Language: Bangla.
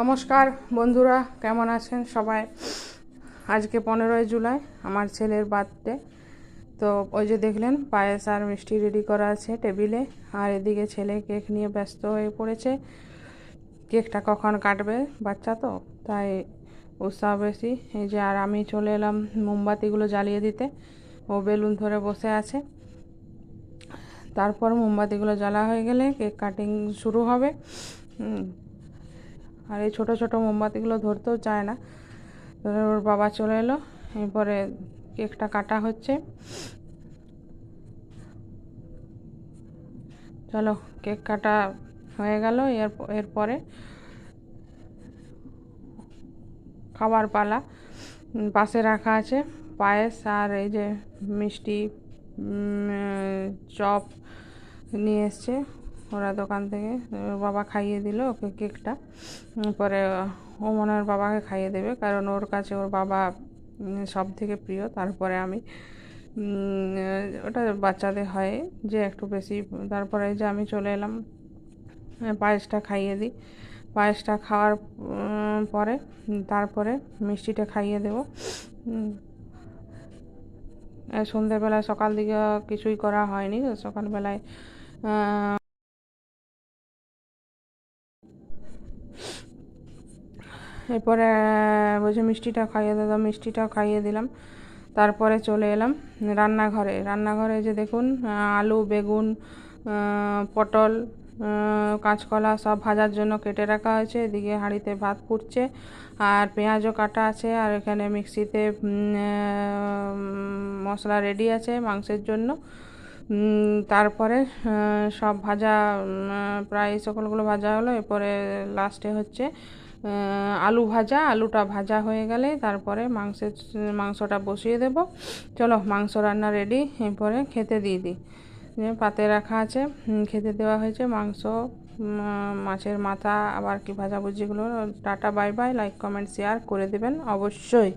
নমস্কার বন্ধুরা, কেমন আছেন সবাই? আজকে পনেরোই জুলাই, আমার ছেলের বার্থডে। তো ওই যে দেখলেন, পায়েস আর মিষ্টি রেডি করা আছে টেবিলে। আর এদিকে ছেলে কেক নিয়ে ব্যস্ত হয়ে পড়েছে। কেকটা কখন কাটবে বাচ্চা তো, তাই উৎসাহ বেশি। এই যে আর আমি চলে এলাম মোমবাতিগুলো জ্বালিয়ে দিতে। ও বেলুন ধরে বসে আছে। তারপর মোমবাতিগুলো জ্বালা হয়ে গেলে কেক কাটিং শুরু হবে। আর এই ছোটো ছোটো মোমবাতিগুলো ধরতেও চায় না। ওর বাবা চলে এলো, এরপরে কেকটা কাটা হচ্ছে। চলো, কেক কাটা হয়ে গেল এর এরপরে খাবার পালা। পাশে রাখা আছে পায়েস আর এই যে মিষ্টি চপ নিয়ে এসছে। ওরা দোকান থেকে ওর বাবা খাইয়ে দিল ওকে কেকটা। পরে ও মনে হয় বাবাকে খাইয়ে দেবে, কারণ ওর কাছে ওর বাবা সব থেকে প্রিয়। তারপরে আমি ওটা বাচ্চাদের হয় যে একটু বেশি। তারপরে যে আমি চলে এলাম, পায়েসটা খাইয়ে দিই। পায়েসটা খাওয়ার পরে, তারপরে মিষ্টিটা খাইয়ে দেবো। সন্ধেবেলায় সকাল দিকে কিছুই করা হয়নি। সকালবেলায় এরপরে বলছে মিষ্টিটা খাইয়ে দাদা মিষ্টিটাও খাইয়ে দিলাম। তারপরে চলে এলাম রান্নাঘরে। রান্নাঘরে যে দেখুন আলু, বেগুন পটল কাঁচকলা সব ভাজার জন্য কেটে রাখা হয়েছে। এদিকে হাঁড়িতে ভাত ফুটছে আর পেঁয়াজও কাটা আছে আর এখানে মিক্সিতে মশলা রেডি আছে মাংসের জন্য। তারপরে সব ভাজা প্রায় সকলগুলো ভাজা হলো। এরপরে লাস্টে হচ্ছে আলু ভাজা, আলুটা ভাজা হয়ে গেলে তারপরে মাংসের মাংসটা বসিয়ে দেব। চলো, মাংস রান্না রেডি এরপরে খেতে দিয়ে দিই। পাতে রাখা আছে খেতে দেওয়া হয়েছে মাংস মাছের মাথা, আবার কি ভাজাভুজিগুলো tata bye bye like comment share করে দেবেন অবশ্যই।